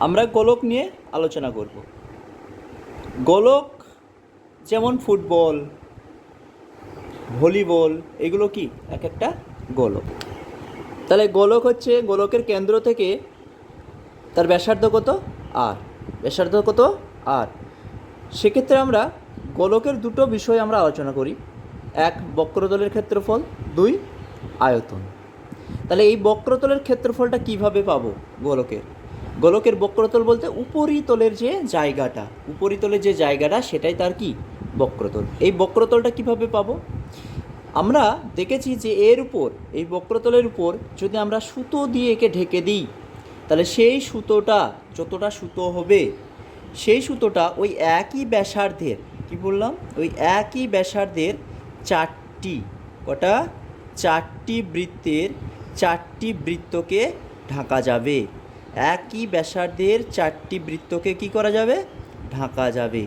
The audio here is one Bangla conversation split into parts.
আমরা গোলক নিয়ে আলোচনা করব। গোলক যেমন ফুটবল, ভলিবল, এগুলো কি? এক একটা গোলক। তাহলে গোলক হচ্ছে গোলকের কেন্দ্র থেকে তার ব্যাসার্ধ কত? আর ব্যাসার্ধ কত? আর সেক্ষেত্রে আমরা গোলকের দুটো বিষয় আমরা আলোচনা করি। এক, বক্রতলের ক্ষেত্রফল। দুই, আয়তন। তাহলে এই বক্রতলের ক্ষেত্রফলটা কীভাবে পাবো গোলকের? গোলকের বক্রতল বলতে উপরিতলের যে জায়গাটা, উপরিতলের যে জায়গাটা, সেটাই তার কি? বক্রতল। এই বক্রতলটা কীভাবে পাবো? আমরা দেখেছি যে এর উপর, এই বক্রতলের উপর যদি আমরা সুতো দিয়ে একে ঢেকে দিই, তাহলে সেই সুতোটা যতটা সুতো হবে, সেই সুতোটা ওই একই ব্যাসার্ধের, কি বললাম? ওই একই ব্যাসার্ধের চারটি, কটা? চারটি বৃত্তের চারটি বৃত্তকে ঢাকা যাবে। একই ব্যাসার্ধের চারটি বৃত্তকে কি করা যাবে? ঢাকা যাবে।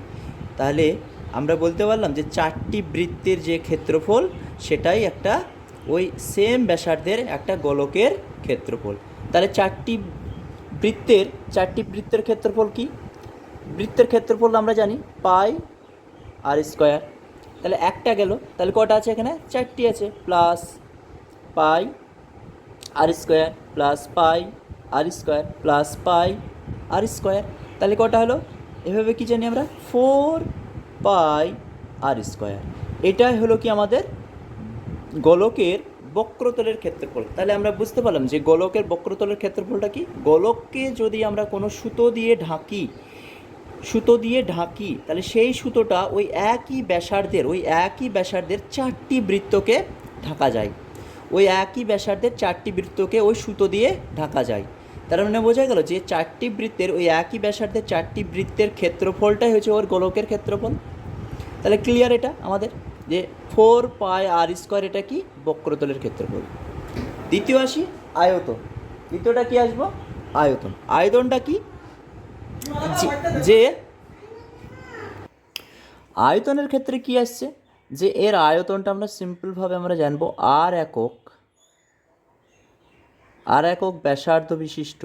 তাহলে আমরা বলতে পারলাম যে চারটি বৃত্তের যে ক্ষেত্রফল, সেটাই একটা ওই সেম ব্যাসার্ধের একটা গোলকের ক্ষেত্রফল। তাহলে চারটি বৃত্তের চারটি বৃত্তের ক্ষেত্রফল কি? বৃত্তের ক্ষেত্রফল আমরা জানি পাই আর স্কোয়ার। তাহলে একটা গেল। তাহলে কটা আছে এখানে? চারটি আছে। Plus pi r square, plus pi r square plus pi r square তাহলে কটা হলো? এভাবে কি জানি আমরা? ফোর পাই আর স্কোয়ার এটাই হলো কি আমাদের গোলকের বক্রতলের ক্ষেত্রফল। তাহলে আমরা বুঝতে পারলাম যে গোলকের বক্রতলের ক্ষেত্রফলটা কি? গোলককে যদি আমরা কোনো সুতো দিয়ে ঢাকি, সুতো দিয়ে ঢাকি, তাহলে সেই সুতোটা ওই একই ব্যাসার্ধের, ওই একই ব্যাসার্ধের চারটি বৃত্তকে ঢাকা যায়। ওই একই ব্যাসার্ধের চারটি বৃত্তকে ওই সুতো দিয়ে ঢাকা যায়। তার মানে বোঝা গেল যে চারটি বৃত্তের ওই একই ব্যাসার্ধের চারটি বৃত্তের ক্ষেত্রফলটাই হচ্ছে ওর গোলকের ক্ষেত্রফল। তাহলে ক্লিয়ার এটা আমাদের? যে ফোর পাই আর স্কোয়ার এটা কি? বক্রতলের ক্ষেত্রফল। দ্বিতীয় আসি, আয়তন। দ্বিতীয়টা কি আসব? আয়তন। আয়তনটা কি? যে- আয়তনের ক্ষেত্রে কি আসছে? যে এর আয়তনটা আমরা সিম্পলভাবে আমরা জানব আর একক আর একক ব্যাসার্ধ বিশিষ্ট।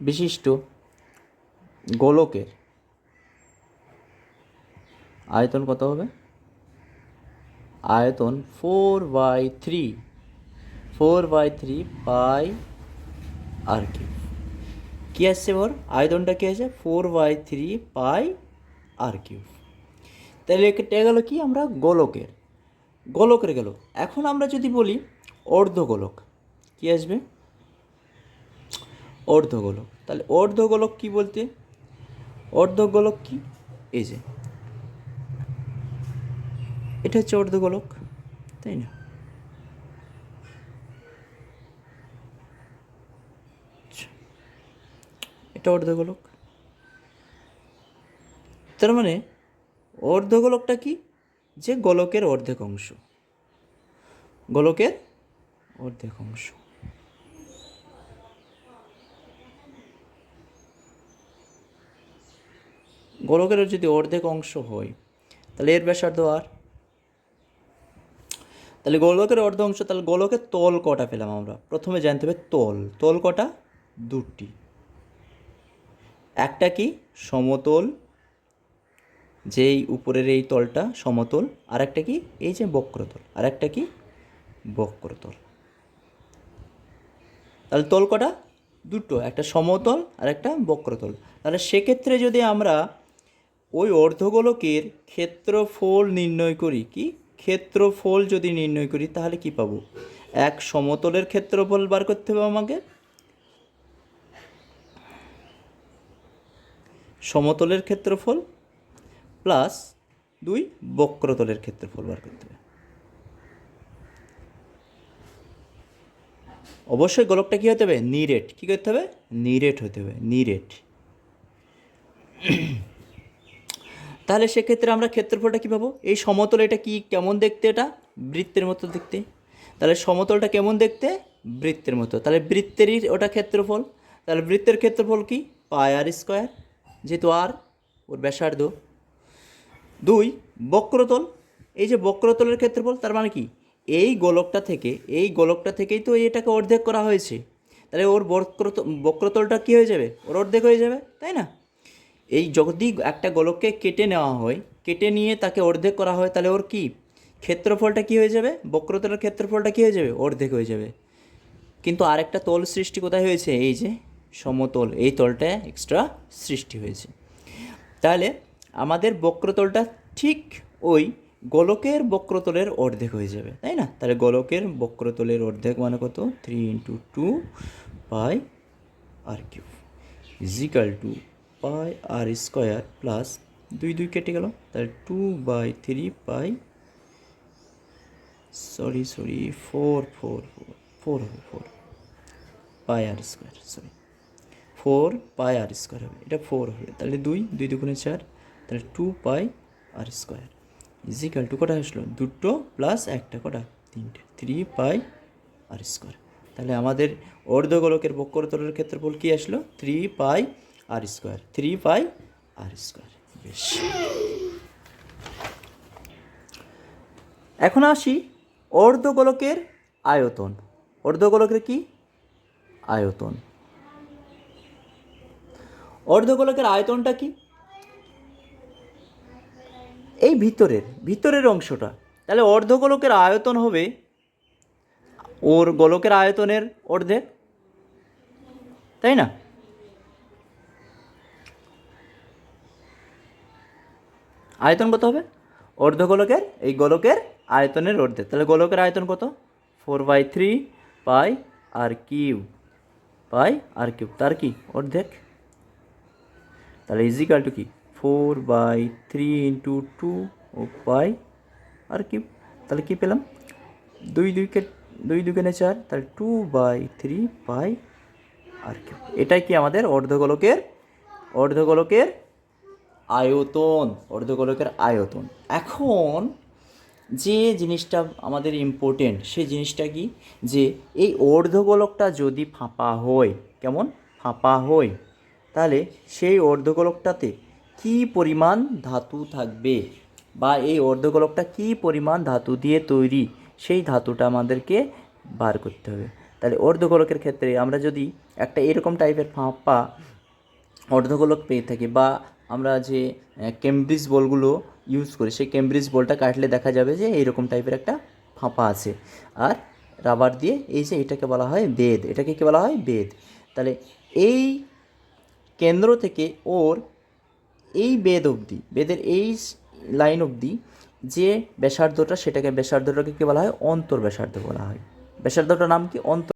বিশিষ্ট গোলকের আয়তন কত হবে? আয়তন four by three four by three pi r কি কী আসছে ওর আয়তনটা কী আছে? Four by three pi r cube তাহলে এটা গেল কি? আমরা গোলকের। গোলকের গেল এখন আমরা যদি বলি অর্ধগোলক, কী আসবে? অর্ধগোলক। তাহলে অর্ধগোলক কি বলতে? অর্ধগোলক কি? এই যে, এটা হচ্ছে অর্ধগোলক, তাই না? আচ্ছা। এটা অর্ধগোলক। তার মানে অর্ধগোলকটা কি? যে গোলকের অর্ধেক অংশ। গোলকের অর্ধেক অংশ। গোলকের যদি অর্ধেক অংশ হয়, তাহলে এর ব্যাসার্ধ আর? তাহলে গোলকের অর্ধ অংশ, তাহলে গোলকের তল কটা পেলাম আমরা? প্রথমে জানতে হবে তল। তল কটা? দুটি। একটা কি? সমতল যেই উপরের এই তলটা সমতল আর একটা কি? এই যে বক্রতল আর একটা কি? বক্রতল। তাহলে তল কটা? দুটো, একটা সমতল আর একটা বক্রতল। তাহলে সেক্ষেত্রে যদি আমরা ওই অর্ধগোলকের ক্ষেত্রফল নির্ণয় করি, কি? ক্ষেত্রফল যদি নির্ণয় করি, তাহলে কি পাবো? এক সমতলের ক্ষেত্রফল বার করতে হবে আমাকে। সমতলের ক্ষেত্রফল প্লাস দুই বক্রতলের ক্ষেত্রফল বার করতে হবে। অবশ্যই গোলকটা কী হতে হবে? নিরেট। কী করতে হবে? নিরেট হতে হবে। নিরেট। তাহলে সেক্ষেত্রে আমরা ক্ষেত্রফলটা কী পাবো? এই সমতল এটা কি? কেমন দেখতে এটা? বৃত্তের মতো দেখতে। তাহলে সমতলটা কেমন দেখতে? বৃত্তের মতো। তাহলে বৃত্তেরই ওটা ক্ষেত্রফল। তাহলে বৃত্তের ক্ষেত্রফল কি? Pi r square. যেহেতু আর ওর ব্যাসার্ধ। দুই, বক্রতল। এই যে বক্রতলের ক্ষেত্রফল, তার মানে কি? এই গোলকটা থেকে, এই গোলকটা থেকেই তো এটাকে অর্ধেক করা হয়েছে। তাহলে ওর বক্রত, বক্রতলটা কী হয়ে যাবে? ওর অর্ধেক হয়ে যাবে, তাই না? এই যদি একটা গোলককে কেটে নেওয়া হয়, কেটে নিয়ে তাকে অর্ধেক করা হয়, তাহলে ওর কি? ক্ষেত্রফলটা কী হয়ে যাবে? বক্রতলের ক্ষেত্রফলটা কী হয়ে যাবে? অর্ধেক হয়ে যাবে। কিন্তু আরেকটা তল সৃষ্টি কোথায় হয়েছে? এই যে সমতল, এই তলটা এক্সট্রা সৃষ্টি হয়েছে। তাহলে আমাদের বক্রতলটা ঠিক ওই গোলকের বক্রতলের অর্ধেক হয়ে যাবে, তাই না? তাহলে গোলকের বক্রতলের অর্ধেক মানে কত? Three into two pi r cube is equal two pi r square plus দুই দুই কেটে গেল, তাহলে two by three pi sorry sorry four four four four four pi r square sorry four pi r square হবে, এটা ফোর হবে, তাহলে দুই দুই দুগুণে চার তাহলে two pi r square is equal two কটা আসলো? দুটো প্লাস একটা, কটা? তিনটে। থ্রি পাই আর স্কোয়ার তাহলে আমাদের অর্ধগোলকের বক্রতলের ক্ষেত্রফল কী আসলো? Three pi r square three pi r square বেশ। এখন আসি অর্ধগোলকের আয়তন। অর্ধগোলকের কি? আয়তন। অর্ধগোলকের আয়তনটা কি? এই ভিতরের ভিতরের অংশটা। তাহলে অর্ধগোলকের আয়তন হবে, ওর গোলকের আয়তনের অর্ধেক, তাই না? আয়তন কত হবে? অর্ধগোলকের, এই গোলকের আয়তনের অর্ধেক। তাহলে গোলকের আয়তন কত? Four by three pi r cube, pi r cube. তার কি? অর্ধেক। তাহলে ইজিক্যাল টু কি? Four by three into two O pi R cube তাহলে কি পেলাম? দুই দুইকে, দুই দুগুণে চার, তাহলে two by three pi r cube এটাই কি আমাদের অর্ধগোলকের অর্ধগোলকের আয়তন অর্ধগোলকের আয়তন। এখন যে জিনিসটা আমাদের ইম্পর্টেন্ট সেই জিনিসটা কি? যে এই অর্ধগোলকটা যদি ফাঁপা হয়, কেমন? ফাঁপা হয়, তাহলে সেই অর্ধগোলকটাতে কী পরিমাণ ধাতু থাকবে? বা এই অর্ধগোলকটা কী পরিমাণ ধাতু দিয়ে তৈরি? সেই ধাতুটা আমাদেরকে বার করতে হবে। তাহলে অর্ধগোলকের ক্ষেত্রে আমরা যদি একটা এরকম টাইপের ফাঁপা অর্ধগোলক পেয়ে থাকি বা আমরা যে কেমব্রিজ বলগুলো ইউজ করি, সেই কেমব্রিজ বলটা কাটলে দেখা যাবে যে এইরকম টাইপের একটা ফাঁপা আছে। আর রাবার দিয়ে এই যে এটাকে বলা হয় বেদ, এটাকে কি বলা হয়? বেদ। তাহলে এই কেন্দ্র থেকে ওর এই বেদ অবধি, বেদের এই লাইন অবধি যে ব্যাসার্ধটা, সেটাকে ব্যাসার্ধটাকে কী বলা হয়? অন্তর ব্যাসার্ধ বলা হয়। ব্যাসার্ধটার নাম কি? অন্তর